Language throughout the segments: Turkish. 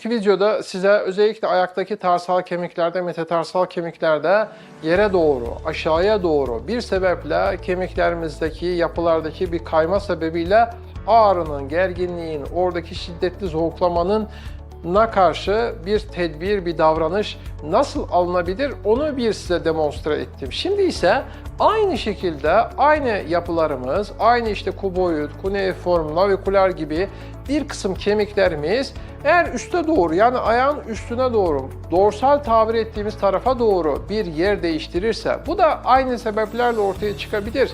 önceki videoda size özellikle ayaktaki tarsal kemiklerde, metatarsal kemiklerde yere doğru, aşağıya doğru bir sebeple kemiklerimizdeki yapılardaki bir kayma sebebiyle ağrının, gerginliğin, oradaki şiddetli zoğuklamanın na karşı bir tedbir, bir davranış nasıl alınabilir onu bir size demonstre ettim. Şimdi ise aynı şekilde aynı yapılarımız, aynı işte kuboid, kuneiform, navikular gibi bir kısım kemiklerimiz eğer üste doğru yani ayağın üstüne doğru, dorsal tabir ettiğimiz tarafa doğru bir yer değiştirirse bu da aynı sebeplerle ortaya çıkabilir.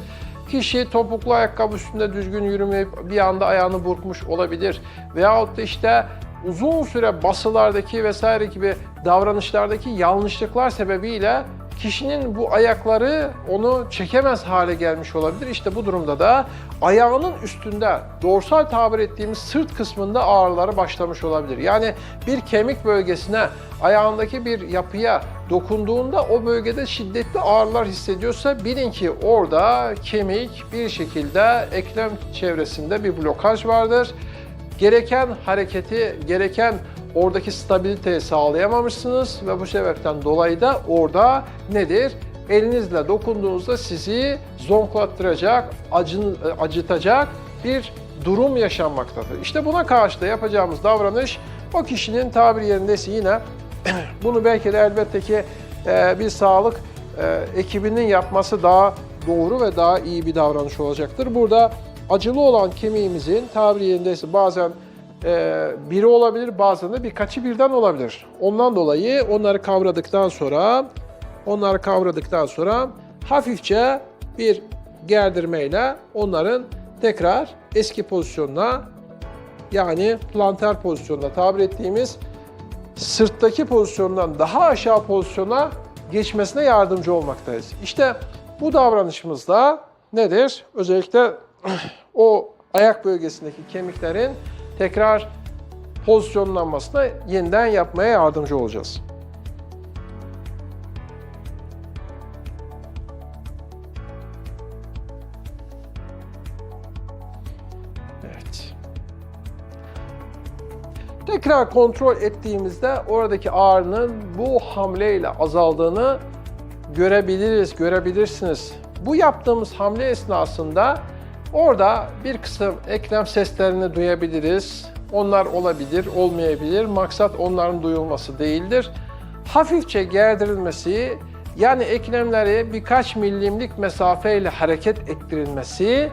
Kişi topuklu ayakkabı üstünde düzgün yürümeyip bir anda ayağını burkmuş olabilir. Veyahut da işte uzun süre basılardaki vesaire gibi davranışlardaki yanlışlıklar sebebiyle kişinin bu ayakları onu çekemez hale gelmiş olabilir. İşte bu durumda da ayağının üstünde dorsal tabir ettiğimiz sırt kısmında ağrıları başlamış olabilir. Yani bir kemik bölgesine, ayağındaki bir yapıya dokunduğunda o bölgede şiddetli ağrılar hissediyorsa bilin ki orada kemik bir şekilde eklem çevresinde bir blokaj vardır gereken hareketi, gereken oradaki stabiliteyi sağlayamamışsınız ve bu sebepten dolayı da orada nedir? Elinizle dokunduğunuzda sizi zonklattıracak, acın, acıtacak bir durum yaşanmaktadır. İşte buna karşı da yapacağımız davranış o kişinin tabir yerindeyse yine bunu belki de elbette ki e, bir sağlık e, ekibinin yapması daha doğru ve daha iyi bir davranış olacaktır. Burada acılı olan kemiğimizin tabiri yerindeyse bazen e, biri olabilir, bazen de birkaçı birden olabilir. Ondan dolayı onları kavradıktan sonra onları kavradıktan sonra hafifçe bir gerdirmeyle onların tekrar eski pozisyonuna yani planter pozisyonuna tabir ettiğimiz sırttaki pozisyondan daha aşağı pozisyona geçmesine yardımcı olmaktayız. İşte bu davranışımızda nedir? Özellikle o ayak bölgesindeki kemiklerin tekrar pozisyonlanmasına yeniden yapmaya yardımcı olacağız. Evet. Tekrar kontrol ettiğimizde oradaki ağrının bu hamleyle azaldığını görebiliriz, görebilirsiniz. Bu yaptığımız hamle esnasında orada bir kısım eklem seslerini duyabiliriz. Onlar olabilir, olmayabilir. Maksat onların duyulması değildir. Hafifçe gerdirilmesi, yani eklemleri birkaç milimlik mesafeyle hareket ettirilmesi,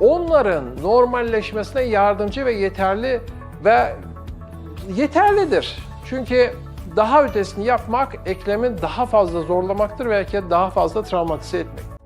onların normalleşmesine yardımcı ve yeterli ve yeterlidir. Çünkü daha ötesini yapmak eklemin daha fazla zorlamaktır belki daha fazla travmatize etmek.